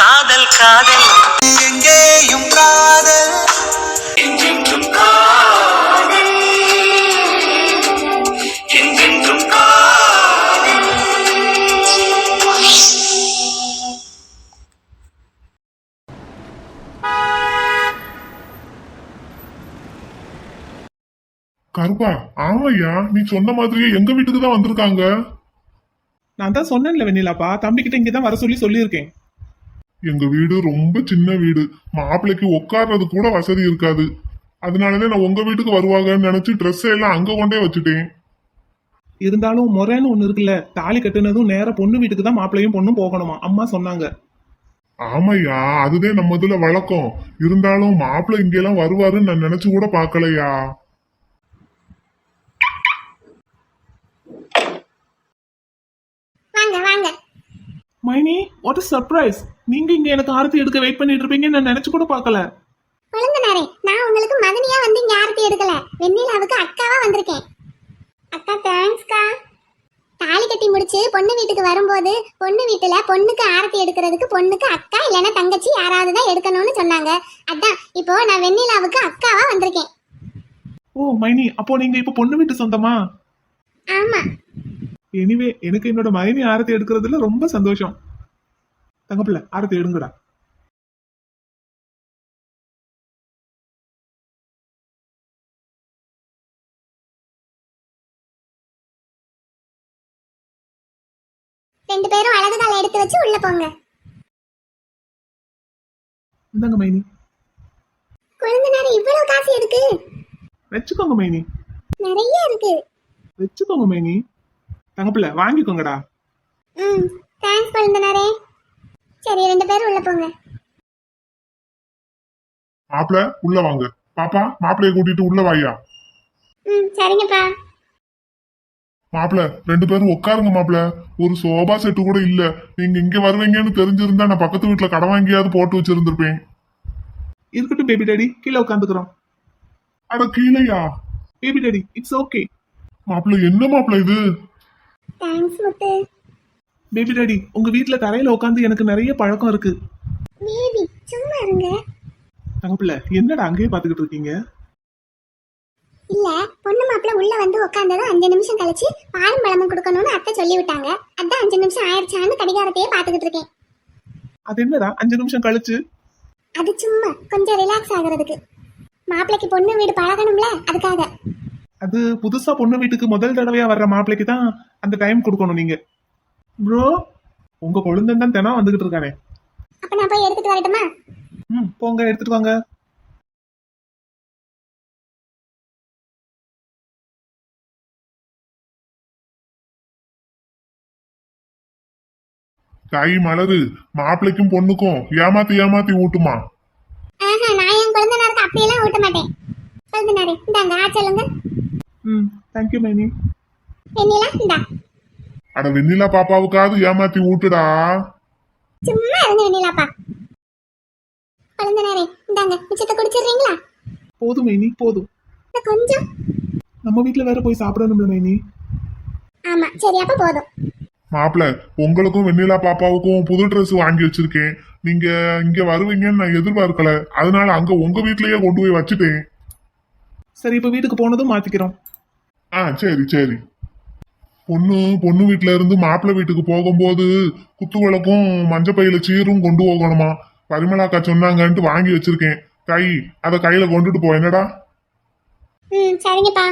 காதல் காதல். எங்கேயும் காதல். கருப்பா ஆமாய்யா நீ சொன்ன மாதிரியே எங்க வீட்டுக்கு தான் வந்திருக்காங்க? நான் தான் சொன்னேன்ல வெண்ணிலாப்பா தம்பிக்கிட்ட இங்கே தான் வர சொல்லி சொல்லியிருக்கேன். எங்க வீடு ரொம்ப சின்ன வீடு. மாப்பிள்ளைக்கு உட்கார்றது கூட வசதி இருக்காது. அதனாலதான் நான் உங்க வீட்டுக்கு வருவாங்கன்னு நினைச்சு ட்ரெஸ் எல்லாம் அங்க கொண்டே வச்சுட்டேன். இருந்தாலும் முறைன்னு ஒன்று இருக்குல்ல தாலி கட்டுனதும் நேரா பொண்ணு வீட்டுக்கு தான் மாப்பிள்ளையும் பொண்ணும் போகணுமா? அம்மா சொன்னாங்க. ஆமாய்யா அதுதான் நம்ம இதுல வழக்கம். இருந்தாலும் மாப்பிள்ளை இங்கெல்லாம் வருவாருன்னு நான் நினைச்சு கூட பார்க்கலையா வாங்க வாங்க மைனி வாட் இஸ் சர்ப்ரைஸ் நீங்க இங்க எனக்கு ஆரத்தி எடுக்க வெயிட் பண்ணிட்டு இருப்பீங்கன்னு நான் நினைச்சு கூட பார்க்கல. கொழுந்தனாரே நான் உங்களுக்கு மதனியா வந்து இங்க ஆரத்தி எடுக்கல. வெண்ணிலாவுக்கு அக்காவா வந்திருக்கேன். அக்கா தேங்க்ஸ்க்கா தாலி கட்டி முடிச்சு பொண்ணு வீட்டுக்கு வரும்போது பொண்ணு வீட்டுல பொண்ணுக்கு ஆரத்தி எடுக்கிறதுக்கு பொண்ணுக்கு அக்கா இல்லைன்னா தங்கச்சி யாராவது தான் எடுக்கணும்னு சொன்னாங்க. அதான் இப்போ நான் வெண்ணிலாவுக்கு அக்காவா வந்திருக்கேன். ஓ மைனி அப்போ நீங்க இப்போ பொண்ணு வீட்டு சொந்தமா? ஆமா. எனிவே எனக்கு என்னோட மைனி ஆரத்தி எடுக்கிறதுல ரொம்ப சந்தோஷம். தங்கப்பிள்ள ஆரத்தி எடுங்கடா. ரெண்டு பேரும் அழகுதால எடுத்து வச்சு உள்ள போங்க. இந்தாங்க மைனி. கொழுந்தனாரே இவ்வளவு காசு எதுக்கு? வச்சுக்கோங்க மைனி. நிறைய இருக்கு. வச்சுக்கோங்க மைனி. தங்கப்பிள்ள வாங்கிக்கோங்கடா. ம் தேங்க்ஸ் கொழுந்தனாரே சரி ரெண்டு பேரும் உள்ள போங்க. மாப்பிள்ள உள்ள வாங்க. பாப்பா மாப்பிள்ளைய கூட்டிட்டு உள்ள வாயா. ம் சரிங்கப்பா. மாப்பிள்ள ரெண்டு பேரும் உட்காருங்க மாப்பிள்ள ஒரு சோபா செட்டு கூட இல்ல. நீங்க இங்க வருவீங்கன்னு தெரிஞ்சிருந்தா நான் பக்கத்து வீட்டுல கடன் வாங்கியாவது போட்டு வச்சிருந்திருப்பேன். இருக்கட்டும் பேபி டாடி கீழே உட்காந்துக்கிறோம். அட கீழையா? பேபி டாடி இட்ஸ் ஓகே மாப்பிள்ள என்ன மாப்பிள்ள இது? தேங்க்ஸ் முத்து. பேபி டாடி உங்க வீட்ல தரையில உட்காந்து எனக்கு நிறைய பழக்கம் இருக்கு. பேபி சும்மா இருங்க. தங்கப்பிள்ள என்னடா அங்கேயே பாத்துக்கிட்டு இருக்கீங்க? இல்ல பொண்ணு மாப்பிள்ள உள்ள வந்து உட்காந்ததும் அஞ்சு நிமிஷம் கழிச்சு பாலும் பழமும் கொடுக்கணும்னு அத்தை சொல்லி விட்டாங்க அதான் அஞ்சு நிமிஷம் ஆயிடுச்சான்னு கடிகாரத்தையே பாத்துக்கிட்டு இருக்கேன். அது என்னடா அஞ்சு நிமிஷம் கழிச்சு? அது சும்மா கொஞ்சம் ரிலாக்ஸ் ஆகுறதுக்கு. மாப்பிள்ளைக்கு பொண்ணு வீடு பழகணும்ல அதுக்காக. அது புதுசா பொண்ணு வீட்டுக்கு முதல் தடவையா வர்ற மாப்பிள்ளைக்கு தான் அந்த டைம் கொடுக்கணும் நீங்க. ப்ரோ உங்க கொழுந்தன் தான் தினம் வந்துகிட்டு இருக்கானே. அப்ப நான் போய் எடுத்துட்டு வரட்டுமா? ம் போங்க எடுத்துட்டு வாங்க. தாய் மலரு மாப்பிள்ளைக்கும் பொண்ணுக்கும் ஏமாத்தி ஏமாத்தி ஊட்டுமா? ஆஹா நான் என் குழந்தைனாருக்கு அப்படியெல்லாம் ஊட்ட மாட்டேன். குழந்தைனாரு இந்தாங்க ஆ சொல்லுங்க. ம் தேங்க்யூ மைனி வெண்ணிலா இந்தா. அட வெண்ணிலா பாப்பாவுக்காவது ஏமாத்தி ஊட்டுடா. சும்மா இருங்க வெண்ணிலாப்பா குழந்தைனாரே இந்தாங்க மிச்சத்தை குடிச்சிடுறீங்களா? போதும் மைனி போதும். இந்த கொஞ்சம். நம்ம வீட்ல வேற போய் சாப்பிடணும்ல மைனி ஆமா சரி அப்ப போதும். மாப்பிள்ள உங்களுக்கும் வெண்ணிலா பாப்பாவுக்கும் புது Dress வாங்கி வச்சிருக்கேன். நீங்க இங்க வருவீங்கன்னு நான் எதிர்பார்க்கல. அதனால அங்க உங்க வீட்லயே கொண்டு போய் வச்சுட்டேன். சரி இப்ப வீட்டுக்கு போனதும் மாத்திக்கிறோம். ஆ சரி சரி. பொண்ணு பொண்ணு வீட்ல இருந்து மாப்பிள்ளை வீட்டுக்கு போகும்போது குத்து விளக்கும் மஞ்சள் பையில சீரும் கொண்டு போகணுமா? பரிமளாக்கா சொன்னாங்கன்ட்டு வாங்கி வச்சிருக்கேன். கை அதை கையில கொண்டுட்டு போ. என்னடா? ம் சரிங்கப்பா.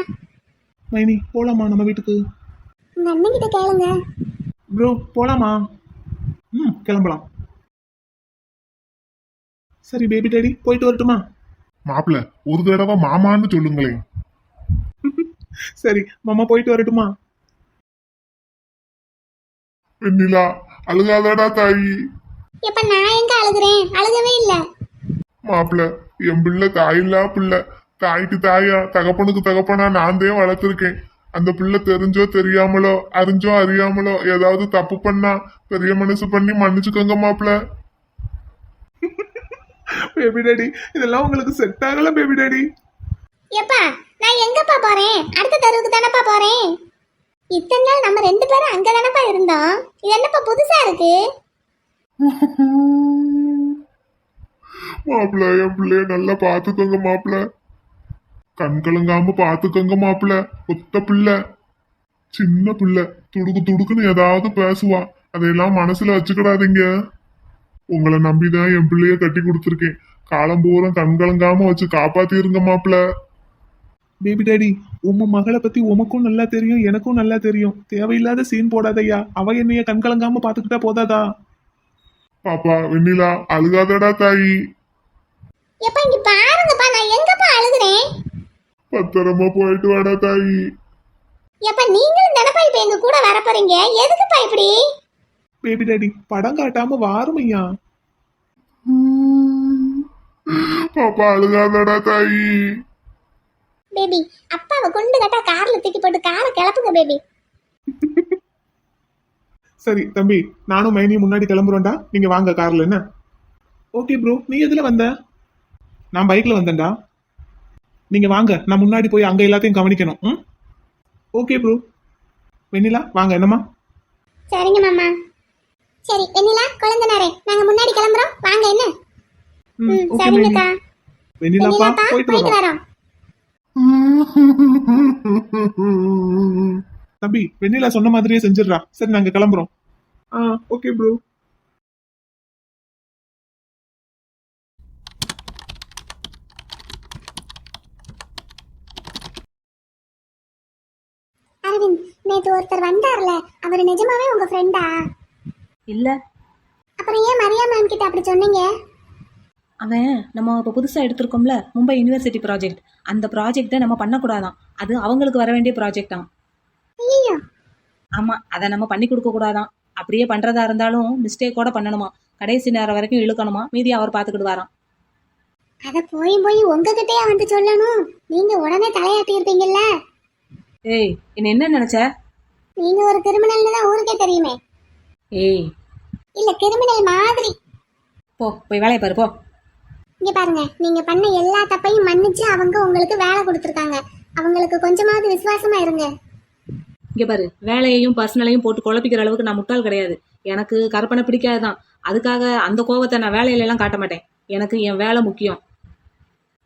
மைனி போலாமா நம்ம வீட்டுக்கு? உங்க அண்ணன் கிட்ட கேளுங்க. ப்ரோ போலாமா? ம் கிளம்பலாம். சரி பேபி டாடி போயிட்டு வரட்டுமா? மாப்பிள்ள ஒரு தடவை மாமான்னு சொல்லுங்களேன். சரி மாமா போயிட்டு வரட்டுமா? வெண்ணிலா அழுகாதடா தாயி. எப்ப நான் எங்க அழுகுறேன்? அழுகவே இல்ல. மாப்பிள்ள என் பிள்ளை தாயில்லா பிள்ளை. தாய்க்கு தாயா தகப்பனுக்கு தகப்பனா நான் தான் வளர்த்துருக்கேன். அந்த பிள்ளை தெரிஞ்சோ தெரியாமலோ அறிஞ்சோ அறியாமலோ ஏதாவது தப்பு பண்ணா பெரிய மனசு பண்ணி மன்னிச்சுக்கோங்க மாப்பிள்ள பேபி டாடி இதெல்லாம் உங்களுக்கு செட் ஆகல பேபி டாடி எப்பா நான் எங்கப்பா போறேன்? அடுத்த தெருவுக்கு தானப்பா போறேன்? இத்தனை நாள் நம்ம ரெண்டு பேரும் அங்க தானப்பா இருந்தோம். இது என்னப்பா புதுசா இருக்கு? மாப்பிள்ள என் பிள்ளைய நல்லா பாத்துக்கோங்க மாப்பிள்ள கண் கலங்காம பாத்துக்கோங்க மாப்பிள்ள ஒத்த பிள்ளை. சின்ன பிள்ளை. துடுக்கு துடுக்குன்னு ஏதாவது பேசுவா. அதையெல்லாம் மனசுல வச்சுக்கிடாதீங்க. உங்களை நம்பிதான் என் பிள்ளைய கட்டி கொடுத்துருக்கேன். காலம் பூரம் கண் கலங்காம வச்சு காப்பாத்திருங்க மாப்பிள்ள பேபி டாடி உம்ம மகளை பத்தி உமக்கும் நல்லா தெரியும் எனக்கும் நல்லா தெரியும். தேவையில்லாத சீன் போடாதய்யா. அவ என்னைய கண் கலங்காம பாத்துக்கிட்டா போதாதா? பாப்பா வெண்ணிலா அழுகாதடா தாயி. எப்ப இங்க பாருங்கப்பா நான் எங்கப்பா அழுகுறேன்? பத்திரமா போயிட்டு வாடா தாயி. எப்ப நீங்களும் தானப்பா இப்ப எங்க கூட வர போறீங்க? எதுக்குப்பா இப்படி? பேபி டாடி படம் காட்டாம வாருமையா பாப்பா அழுகாதடா தாயி. பேபி அப்பாவை கொண்டு கட்டா கார்ல தூக்கி போட்டு காரை கிளப்புங்க பேபி. சரி தம்பி நானும் மைனியும் முன்னாடி கிளம்புறோம்டா. நீங்க வாங்க கார்ல என்ன? ஓகே ப்ரோ நீ எதுல வந்த? நான் பைக்ல வந்தேன்டா. நீங்க வாங்க நான் முன்னாடி போய் அங்க எல்லாத்தையும் கவனிக்கணும் ம்? ஓகே ப்ரோ வெண்ணிலா வாங்க என்னம்மா? சரிங்க மாமா. சரி வெண்ணிலா குழந்தைனாரே நாங்க முன்னாடி கிளம்புறோம். வாங்க என்ன? ம், சரிங்கக்கா. வெண்ணிலாப்பா போயிட்டு வரோம். தம்பி வெண்ணிலா சொன்ன மாதிரியே செஞ்சிடுறா. சரி நாங்க கிளம்புறோம். ஆ ஓகே ப்ரோ. அரவிந்த் நேத்து ஒருத்தர் வந்தார்ல அவர் நிஜமாவே உங்க ஃப்ரெண்டா இல்ல. அப்புறம் ஏன் மரியா மேம் கிட்ட அப்படி சொன்னீங்க? அவன் நம்ம இப்போ புதுசாக எடுத்திருக்கோம்ல மும்பை யூனிவர்சிட்டி ப்ராஜெக்ட் அந்த ப்ராஜெக்டை நம்ம பண்ணக்கூடாதாம் அது அவங்களுக்கு வர வேண்டிய ப்ராஜெக்ட் தான். ஐயோ ஆமாம் அதை நம்ம பண்ணி கொடுக்க கூடாதாம் அப்படியே பண்ணுறதா இருந்தாலும் மிஸ்டேக்கோட பண்ணணுமா? கடைசி நேரம் வரைக்கும் இழுக்கணுமா? மீதி அவர் பார்த்துக்கிடுவாராம். அத போய் போய் உங்ககிட்டயே வந்து சொல்லணும். நீங்க உடனே தலையாட்டி இருப்பீங்கல்ல ஏய் என்ன என்ன நினச்ச? நீங்க ஒரு கிரிமினல்னு தான் ஊருக்கே தெரியுமே. ஏய். இல்ல கிரிமினல் மாதிரி. போ போய் வேலையை பாரு போ. இங்க பாருங்க நீங்க பண்ண எல்லா தப்பையும் மன்னிச்சு அவங்க உங்களுக்கு வேலை கொடுத்துருக்காங்க. அவங்களுக்கு கொஞ்சமாவது விசுவாசமா இருங்க. இங்கே பாரு வேலையையும் பர்சனலையும் போட்டு குழப்பிக்கிற அளவுக்கு நான் முட்டாள் கிடையாது. எனக்கு கற்பனை பிடிக்காது தான் அதுக்காக அந்த கோவத்தை நான் வேலையில எல்லாம் காட்ட மாட்டேன். எனக்கு என் வேலை முக்கியம்.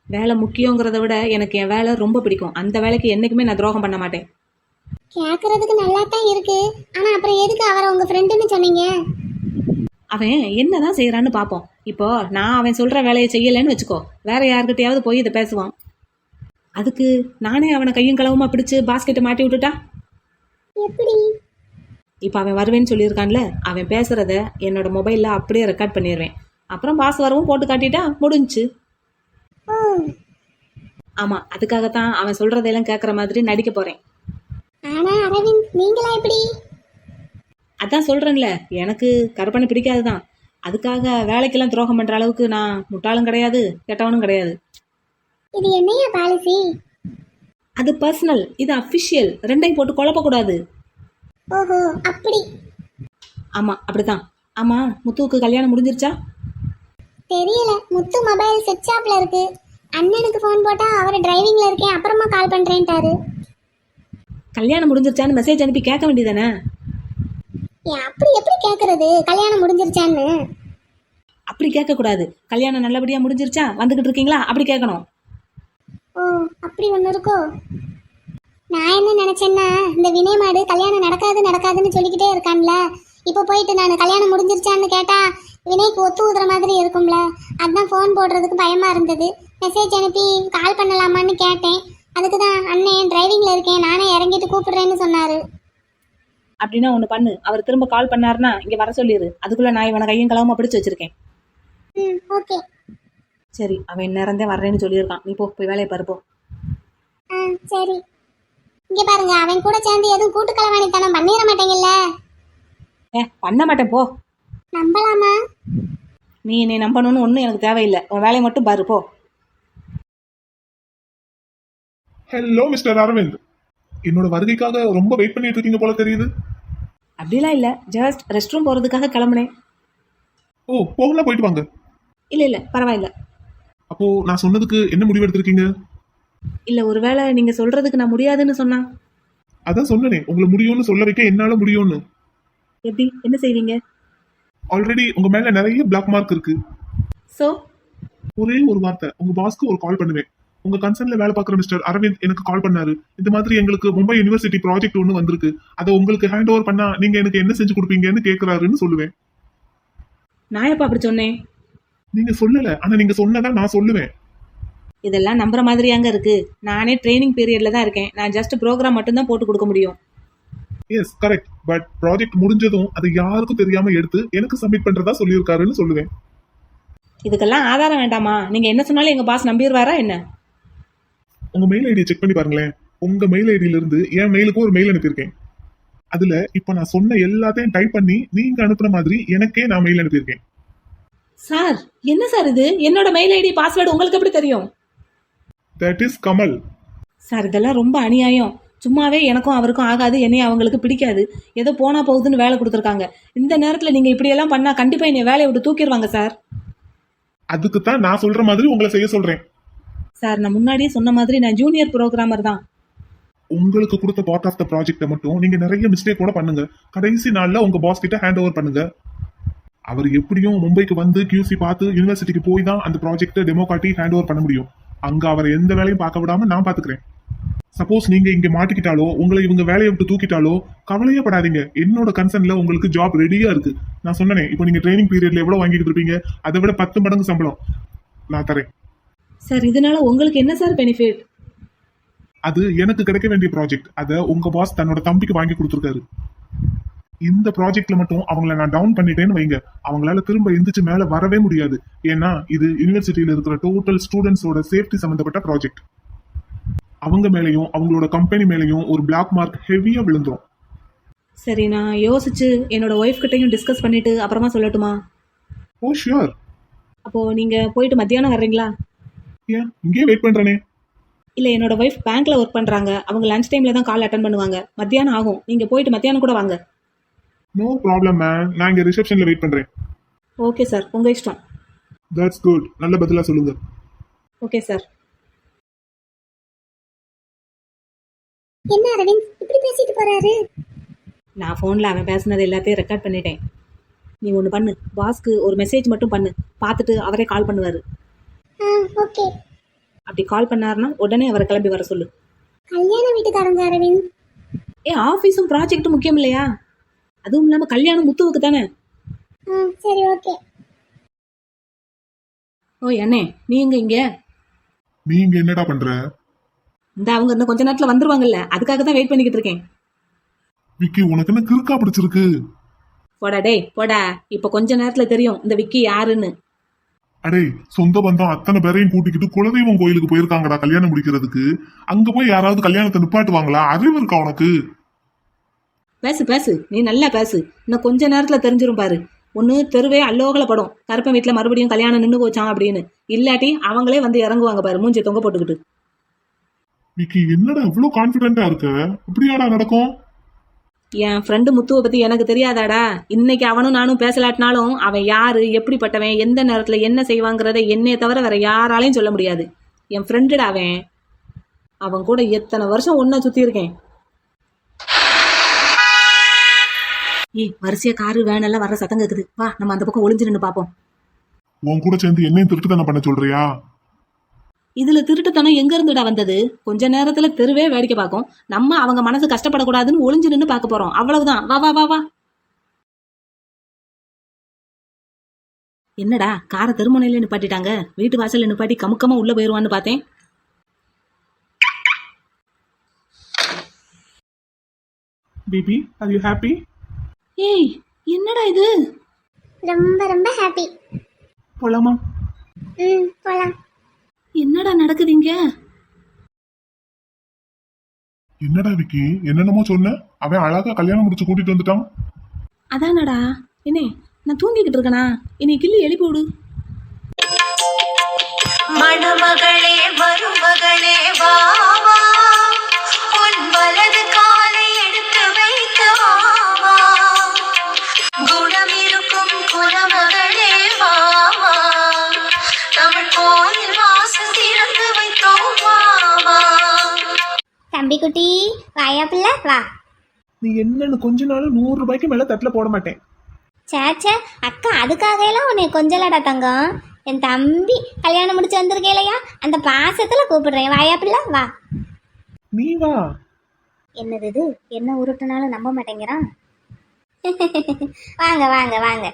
வேலை முக்கியங்கிறத விட எனக்கு என் வேலை ரொம்ப பிடிக்கும். அந்த வேலைக்கு என்றைக்குமே நான் துரோகம் பண்ண மாட்டேன். கேக்குறதுக்கு நல்லா தான் இருக்கு. ஆனா அப்புறம் எதுக்கு அவரை உங்க ஃப்ரெண்டுன்னு சொன்னீங்க? அவன் என்னதான் செய்யறான்னு பார்ப்போம் இப்போ நான் அவன் சொல்ற வேலையை செய்யலைன்னு வச்சுக்கோ. வேற யார்கிட்டயாவது போய் இதை பேசுவான். அதுக்கு நானே அவனை கையும் களவுமா பிடிச்சு பாஸ்கெட்டை மாட்டி விட்டுட்டா? எப்படி? இப்போ அவன் வருவேன்னு சொல்லியிருக்கான்ல அவன் பேசுறத என்னோட மொபைலில் அப்படியே ரெக்கார்ட் பண்ணிடுவேன் அப்புறம் பாஸ் வரவும் போட்டு காட்டிட்டா முடிஞ்சுச்சு ஓ ஆமாம் அதுக்காகத்தான் அவன் சொல்றதையெல்லாம் கேட்குற மாதிரி நடிக்க போறேன். ஆனா அரவிந்த் நீங்களா எப்படி? அதான் சொல்றேன்ல எனக்கு கற்பனை பிடிக்காது தான் அதுக்காக வேலைக்கெல்லாம் துரோகம் பண்ற அளவுக்கு நான் முட்டாளும் கிடையாது கெட்டவனும் கிடையாது. இது என்னையா பாலிசி அது பர்சனல் இது அஃபிஷியல் ரெண்டையும் போட்டு குழப்பக்கூடாது. ஓஹோ அப்படி. ஆமாம் அப்படிதான் ஆமாம் முத்துவுக்கு கல்யாணம் முடிஞ்சிருச்சா? தெரியல முத்து மொபைல் சுவிட்ச் ஆஃப்ல இருக்கு. அண்ணனுக்கு ஃபோன் போட்டா அவர் டிரைவிங்ல இருக்கேன் அப்புறமா கால் பண்றேன்ட்டாரு. கல்யாணம் முடிஞ்சிருச்சான்னு மெசேஜ் அனுப்பி கேட்க வேண்டியதானே அப்படி எப்படி கேக்குறது? கல்யாணம் முடிஞ்சிருச்சான்னு? அப்படி கேட்கக்கூடாது கல்யாணம் நல்லபடியாக முடிஞ்சிருச்சா? வந்துக்கிட்டு இருக்கீங்களா? அப்படி கேட்கணும் ஓ அப்படி ஒன்று இருக்கோ? நான் என்ன நினைச்சேன்னா இந்த வினய் மாடு கல்யாணம் நடக்காது நடக்காதுன்னு சொல்லிக்கிட்டே இருக்கான்ல. இப்போ போயிட்டு நான் கல்யாணம் முடிஞ்சிருச்சான்னு கேட்டா வினய்க்கு ஒத்து ஊதுற மாதிரி இருக்கும்ல. அதான் ஃபோன் போடுறதுக்கு பயமா இருந்தது. மெசேஜ் அனுப்பி கால் பண்ணலாமான்னு கேட்டேன். அதுக்கு தான் அண்ணன் டிரைவிங்ல இருக்கேன். நானே இறங்கிட்டு கூப்பிடுறேன்னு சொன்னாரு. அப்படின்னா ஒன்று பண்ணு. அவர் திரும்ப கால் பண்ணாருன்னா இங்கே வர சொல்லிடு அதுக்குள்ளே நான் இவனை கையும் களவுமா பிடிச்சு வச்சிருக்கேன். ம் ஓகே. சரி அவன் நேரந்தே வர்றேன்னு சொல்லியிருக்கான். நீ போ போய் வேலையை பாரு போ. ஆ சரி. இங்க பாருங்க அவன் கூட சேர்ந்து எதுவும் கூட்டு களவாணித்தனம் பண்ணிட மாட்டேங்கல்ல? ஏ பண்ண மாட்டேன் போ. நம்பலாமா? நீ என்னை நம்பணும்னு ஒன்றும் எனக்கு தேவையில்லை. உன் வேலையை மட்டும் பாரு போ. Hello mister Aravind. என்னோட வருகைக்காக ரொம்ப வெயிட் பண்ணிட்டு இருக்கீங்க போல தெரியுது. அப்படிலாம் இல்லை. ஜஸ்ட் ரெஸ்ட் ரூம் போகிறதுக்காக கிளம்புனேன். ஓ போகலாம் போயிட்டு வாங்க. இல்லை இல்லை பரவாயில்ல. அப்போ நான் சொன்னதுக்கு என்ன முடிவு எடுத்திருக்கீங்க? இல்லை ஒருவேளை நீங்கள் சொல்கிறதுக்கு நான் முடியாதுன்னு சொன்னா? அதான் சொன்னனே உங்களை முடியும்னு சொல்ல வைக்க என்னால முடியும்னு. எப்படி? என்ன செய்வீங்க? ஆல்ரெடி உங்க மேல நிறைய பிளாக் மார்க் இருக்கு. ஸோ ஒரே ஒரு வார்த்தை உங்க பாஸ்க்கு ஒரு கால் பண்ணுவேன். உங்க கன்சர்ன்ல வேலை பார்க்குற மிஸ்டர் அரவிந்த் எனக்கு கால் பண்ணாரு. இந்த மாதிரி எங்களுக்கு மும்பை யூனிவர்சிட்டி ப்ராஜெக்ட் ஒன்று வந்திருக்கு. அதை உங்களுக்கு ஹேண்ட் ஓவர் பண்ணா நீங்க எனக்கு என்ன செஞ்சு கொடுப்பீங்கன்னு கேட்கறாருன்னு சொல்லுவேன். நான் எப்போ அப்படி சொன்னேன். நீங்க சொல்லல. ஆனா நீங்க சொன்னதா நான் சொல்லுவேன். இதெல்லாம் நம்புற மாதிரியாங்க இருக்கு. நானே ட்ரைனிங் பீரியட்ல தான் இருக்கேன். நான் ஜஸ்ட் ப்ரோக்ராம் மட்டும்தான் போட்டு கொடுக்க முடியும். எஸ் கரெக்ட் பட் ப்ராஜெக்ட் முடிஞ்சதும் அதை யாருக்கும் தெரியாம எடுத்து எனக்கு சப்மிட் பண்றதா சொல்லியிருக்காருன்னு சொல்லுவேன். இதுக்கெல்லாம் ஆதாரம் வேண்டாமா? நீங்க என்ன சொன்னாலும் எங்க பாஸ் நம்பிடுவாரா என்ன? உங்க மெயில் ஐடியை செக் பண்ணி பாருங்களேன். உங்க மெயில் ஐடியில இருந்து என் மெயிலுக்கு ஒரு மெயில் அனுப்பியிருக்கேன். அதுல இப்ப நான் சொன்ன எல்லாத்தையும் டைப் பண்ணி நீங்க அனுப்புன மாதிரி எனக்கே நான் மெயில் அனுப்பியிருக்கேன். சார் என்ன சார் இது? என்னோட மெயில் ஐடி பாஸ்வேர்டு உங்களுக்கு எப்படி தெரியும்? தட் இஸ் கமல் சார் இதெல்லாம் ரொம்ப அநியாயம். சும்மாவே எனக்கும் அவருக்கும் ஆகாது என்னையும் அவங்களுக்கு பிடிக்காது. ஏதோ போனா போகுதுன்னு வேலை கொடுத்துருக்காங்க. இந்த நேரத்தில் நீங்கள் இப்படியெல்லாம் பண்ணால் கண்டிப்பாக என்னை வேலையை விட்டு தூக்கிடுவாங்க சார். அதுக்கு தான் நான் சொல்ற மாதிரி உங்களை செய்ய சொல்றேன். சார் நான் முன்னாடியே சொன்ன மாதிரி நான் ஜூனியர் ப்ரோக்ராமர் தான். உங்களுக்கு கொடுத்த பார்ட் ஆஃப் த ப்ராஜெக்ட்டை மட்டும் நீங்க நிறைய மிஸ்டேக் கூட பண்ணுங்க. கடைசி நாள்ல உங்க பாஸ் கிட்ட ஹேண்ட் ஓவர் பண்ணுங்க. அவர் எப்படியும் மும்பைக்கு வந்து கியூசி பார்த்து யூனிவர்சிட்டிக்கு போய் தான் அந்த ப்ராஜெக்ட்டை டெமோ காட்டி ஹேண்ட் ஓவர் பண்ண முடியும். அங்க அவர் எந்த வேலையும் பார்க்க விடாம நான் பாத்துக்கிறேன். சப்போஸ் நீங்க இங்க மாட்டிக்கிட்டாலோ உங்களை இவங்க வேலையை விட்டு தூக்கிட்டாலோ கவலையே படாதீங்க. என்னோட கன்சர்ன்ல உங்களுக்கு ஜாப் ரெடியா இருக்கு. நான் சொன்னேன் இப்போ நீங்க ட்ரைனிங் பீரியட்ல எவ்வளவு வாங்கிட்டு இருப்பீங்க? அதை விட பத்து மடங்கு சம்பளம். நான் தரேன். சார் இதனால உங்களுக்கு என்ன சார் பெனிஃபிட் அது எனக்கு கிடைக்க வேண்டிய ப்ராஜெக்ட் அதை உங்க பாஸ் தன்னோட தம்பிக்கு வாங்கி கொடுத்துருக்காரு. இந்த ப்ராஜெக்ட்ல மட்டும் அவங்கள நான் டவுன் பண்ணிட்டேன்னு வைங்க. அவங்களால திரும்ப எந்திரிச்சு மேல வரவே முடியாது. ஏன்னா இது யூனிவர்சிட்டியில இருக்கிற டோட்டல் ஸ்டூடெண்ட்ஸோட சேஃப்டி சம்பந்தப்பட்ட ப்ராஜெக்ட் அவங்க மேலேயும் அவங்களோட கம்பெனி மேலேயும் ஒரு பிளாக் மார்க் ஹெவியா விழுந்துரும். சரி நான் யோசிச்சு என்னோட ஒய்ஃப் கிட்டையும் டிஸ்கஸ் பண்ணிட்டு அப்புறமா சொல்லட்டுமா? ஓ ஷியோர் அப்போ நீங்க போயிட்டு மத்தியானம் வர்றீங்களா? ஏன்? இங்கேயே வெயிட் பண்றேனே. இல்ல என்னோட ஒய்ஃப் பேங்க்ல ஒர்க் பண்றாங்க. அவங்க லஞ்ச் டைம்ல தான் கால் அட்டன் பண்ணுவாங்க. மத்தியானம் ஆகும். நீங்க போயிட்டு மத்தியானம் கூட வாங்க. நோ ப்ராப்ளம் மேம் நான் இங்க ரிசப்ஷன்ல வெயிட் பண்றேன். ஓகே சார் உங்க இஷ்டம். தட்ஸ் குட் நல்ல பதிலா சொல்லுங்க. ஓகே சார் என்ன அரவிந்த்? இப்படி பேசிட்டு போறாரு? நான் ஃபோனில் அவன் பேசுனது எல்லாத்தையும் ரெக்கார்ட் பண்ணிட்டேன். நீ ஒன்று பண்ணு. பாஸ்க்கு ஒரு மெசேஜ் மட்டும் பண்ணு. பார்த்துட்டு அவரே கால் பண்ணுவார். ஓகே. அப்படி கால் பண்ணாருன்னா உடனே அவரை கிளம்பி வர சொல்லு. கல்யாண வீட்டுக்காரங்க அரவிந்த். ஏ ஆஃபீஸும் ப்ராஜெக்ட்டும் முக்கியம் இல்லையா? அதுவும் இல்லாமல் கல்யாணம் முத்துவுக்கு தானே? ஆ சரி ஓகே. ஓ அண்ணே நீ எங்க இங்க? நீங்க என்னடா பண்ற? இந்த அவங்க இன்னும் கொஞ்ச நேரத்தில் வந்துருவாங்கல்ல அதுக்காக தான் வெயிட் பண்ணிக்கிட்டு இருக்கேன். விக்கி உனக்கு என்ன கிறுக்கா பிடிச்சிருக்கு? போடா டேய் போடா. இப்போ கொஞ்ச நேரத்தில் தெரியும் இந்த விக்கி யாருன்னு. அடே சொந்த பந்தம் அத்தனை பேரையும் கூட்டிக்கிட்டு குலதெய்வம் கோயிலுக்கு போயிருக்காங்கடா கல்யாணம் முடிக்கிறதுக்கு. அங்க போய் யாராவது கல்யாணத்தை நிப்பாட்டுவாங்களா? அறிவு இருக்கா உனக்கு? பேசு பேசு. நீ நல்லா பேசு. இன்னும் கொஞ்ச நேரத்தில் தெரிஞ்சிரும் பாரு. ஒன்று தெருவே அல்லோகல படும். கருப்பன் வீட்டில் மறுபடியும் கல்யாணம் நின்று போச்சான் அப்படின்னு. இல்லாட்டி அவங்களே வந்து இறங்குவாங்க பாரு மூஞ்சி தொங்க போட்டுக்கிட்டு. விக்கி என்னடா இவ்வளவு கான்பிடென்டா இருக்க? இப்படியாடா நடக்கும்? என் ஃப்ரெண்டு முத்துவை பற்றி எனக்கு தெரியாதாடா? இன்னைக்கு அவனும் நானும் பேசலாட்டினாலும் அவன் யாரு எப்படிப்பட்டவன் எந்த நேரத்தில் என்ன செய்வாங்கிறத என்னைய தவிர வேற யாராலையும் சொல்ல முடியாது. என் ஃப்ரெண்டுடா அவன். அவன் கூட எத்தனை வருஷம் ஒன்றா சுற்றியிருக்கேன் இருக்கேன். ஏய் வரிசையா காரு வேன் எல்லாம் வர சத்தம் கேக்குது. வா நம்ம அந்த பக்கம் ஒளிஞ்சு நின்று பார்ப்போம். உன் கூட சேர்ந்து என்னையும் திருட்டுத்தனம் பண்ண சொல்றியா? இதுல திருட்டுத்தனம் எங்க இருந்துடா வந்தது? கொஞ்ச நேரத்துல தெருவே வேடிக்கை பார்க்கும். நம்ம அவங்க மனசு கஷ்டப்படக்கூடாதுன்னு ஒளிஞ்சு நின்று பார்க்க போறோம். அவ்வளவுதான். வா வா வா வா. என்னடா காரை தெருமுனையில நிப்பாட்டிட்டாங்க? வீட்டு வாசல்ல நிப்பாட்டி கமுக்கமா உள்ள போயிருவான்னு பார்த்தேன். பேபி ஆர் யூ ஹாப்பி ஏய் என்னடா இது? ரொம்ப ரொம்ப ஹாப்பி போலாமா? ம் போலாம். என்னடா நடக்குது இங்க என்னடா விக்கி? என்னென்னமோ சொன்ன? அவன் அழகா கல்யாணம் முடிச்சு கூட்டிட்டு வந்துட்டான். அதானடா. என்ன நான் தூங்கிக்கிட்டு இருக்கேனா? என்னை கிள்ளி எழுப்பி விடு. மணமகளே மருமகளே குட்டி வாயா பிள்ளை வா. நீ என்னன்னு கொஞ்ச நாள் நூறு ரூபாய்க்கு மேல தட்டுல போட மாட்டேன். சேச்சே அக்கா அதுக்காக எல்லாம் உன்னை கொஞ்சலடா தங்கம். என் தம்பி கல்யாணம் முடிச்சு வந்திருக்கேலையா அந்த பாசத்துல கூப்பிடுறேன். வாயா பிள்ளை வா. நீ வா. என்னது இது? என்ன உருட்டுனாலும் நம்ப மாட்டேங்கிறான்? வாங்க வாங்க வாங்க.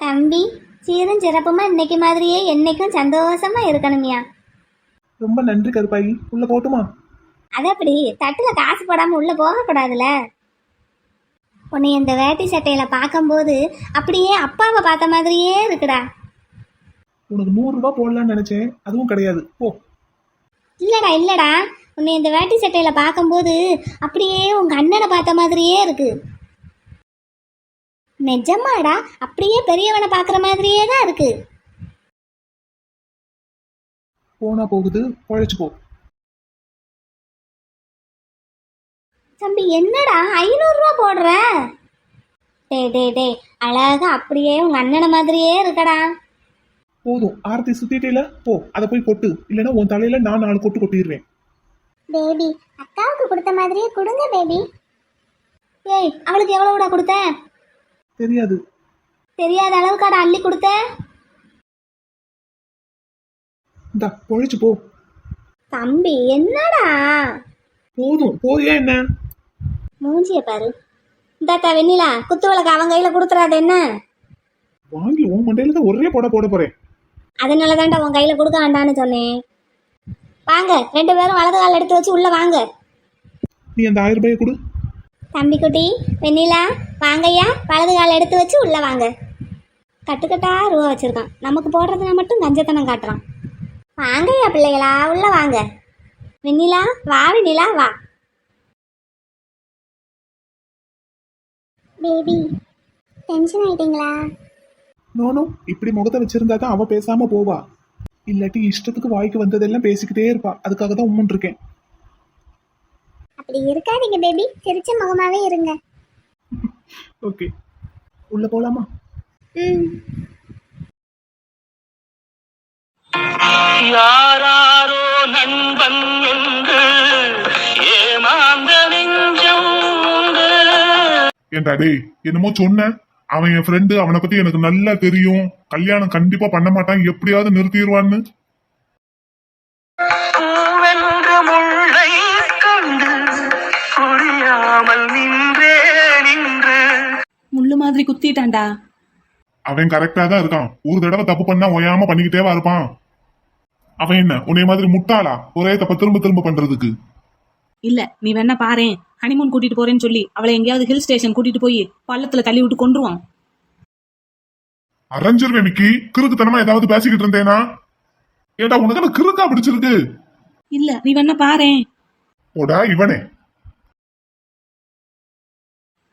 தம்பி சீரும் சிறப்புமா இன்னைக்கு மாதிரியே என்னைக்கும் சந்தோஷமா இருக்கணுமியா. ரொம்ப நன்றி கருப்பாயி. உள்ள போட்டுமா? அது அப்படி தட்டுல காசு போடாம உள்ள போகக்கூடாதுல உன்னை இந்த வேட்டி சட்டையில பார்க்கும்போது அப்படியே அப்பாவை பார்த்த மாதிரியே இருக்குடா. உனக்கு நூறு ரூபாய் போடலாம்னு நினைச்சேன். அதுவும் கிடையாது. போ. இல்லடா இல்லடா. உன்னை இந்த வேட்டி சட்டையில பார்க்கும்போது அப்படியே உங்க அண்ணனை பார்த்த மாதிரியே இருக்கு. நிஜமாடா அப்படியே பெரியவனை பார்க்குற மாதிரியே தான் இருக்கு. போனா போகுது பொழைச்சு போ. தம்பி என்னடா ஐநூறுரூவா போடுற? டே டே டே அழகா அப்படியே உங்க அண்ணனை மாதிரியே இருக்கடா. போதும் ஆரத்தி சுத்திட்டேல போ அதை போய் கொட்டு. இல்லைன்னா உன் தலையில நான் நாலு கொட்டு கொட்டிடுவேன். பேபி அக்காவுக்கு கொடுத்த மாதிரியே கொடுங்க பேபி. ஏய் அவளுக்கு எவ்வளவுடா கொடுத்த? தெரியாது. தெரியாத அளவுக்காடா அள்ளி கொடுத்த? இந்தா பொழைச்சு போ. தம்பி என்னடா? போதும் போறியா என்ன? மூஞ்சிய பாரு. இந்தாத்தா வெண்ணிலா குத்து விளக்கு அவன் கையில கொடுத்துறாது என்ன? வாங்கி உன் மண்டையில தான் ஒரே போட போட போறேன். அதனால தான்டா உன் கையில கொடுக்க வேண்டாம்னு சொன்னேன். வாங்க ரெண்டு பேரும் வலது கால் எடுத்து வச்சு உள்ள வாங்க. நீ அந்த ஆயிரம் ரூபாயை கொடு. தம்பி குட்டி வெண்ணிலா வாங்கய்யா வலது கால் எடுத்து வச்சு உள்ள வாங்க. கட்டுக்கட்டா ரூபா வச்சிருக்கான். நமக்கு போடுறதுனா மட்டும் கஞ்சத்தனம் காட்டுறான். வாங்கய்யா பிள்ளைகளா உள்ள வாங்க. வெண்ணிலா வா வெண்ணிலா வா. பேபி டென்ஷன் ஆயிட்டீங்களா? நோனோ இப்படி முகத்தை வச்சிருந்தா தான் அவ பேசாம போவா. இல்லாட்டி இஷ்டத்துக்கு வாய்க்கு வந்ததெல்லாம் பேசிக்கிட்டே இருப்பா. அதுக்காக தான் உம்முன் இருக்கேன். அப்படி இருக்காதீங்க பேபி சிரிச்ச முகமாவே இருங்க. ஓகே உள்ள போலாமா? ம். யாராரோ நண்பன் என்று ஏமாந்த நெஞ்சம் உண்டு. ஏன்டா டேய் என்னமோ சொன்னேன் அவன் என் ஃப்ரெண்டு அவனை பத்தி எனக்கு நல்லா தெரியும். கல்யாணம் கண்டிப்பா பண்ண மாட்டான். எப்படியாவது நிறுத்திடுவான்னு. பூவென்ற முல்லை கண்டு புரியாமல் நின்றே நின்று. முள்ளு மாதிரி குத்திட்டான்டா. அவன் கரெக்டா தான் இருக்கான். ஒரு தடவை தப்பு பண்ணா ஓயாம பண்ணிக்கிட்டேவா இருப்பான். அவன் என்ன உன்னை மாதிரி முட்டாளா? ஒரே தப்ப திரும்ப திரும்ப பண்றதுக்கு. இல்ல நீ வேணா பாரேன். ஹனிமூன் கூட்டிட்டு போறேன்னு சொல்லி அவளை எங்கேயாவது ஹில் ஸ்டேஷன் கூட்டிட்டு போய் பள்ளத்துல தள்ளி விட்டு கொண்டுருவான் அரைஞ்சிருவேன் மிக்கி கிறுக்குத்தனமா ஏதாவது பேசிக்கிட்டு இருந்தேனா? ஏடா உனக்கு கிறுக்கா பிடிச்சிருக்கு? இல்ல நீ வேணா பாரேன். போடா இவனே.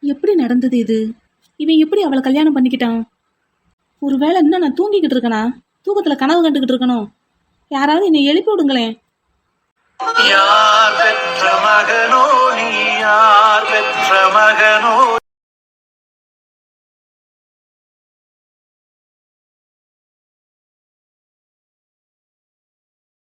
எப்படி நடந்தது இது? இவன் எப்படி அவளை கல்யாணம் பண்ணிக்கிட்டான்? ஒருவேளை இன்னும் நான் தூங்கிக்கிட்டு இருக்கனா? தூக்கத்துல கனவு கண்டுகிட்டு இருக்கணும். யாராவது என்னை எழுப்பி விடுங்களேன். யார் பெற்ற மகனோ நீ யார் பெற்ற மகனோ?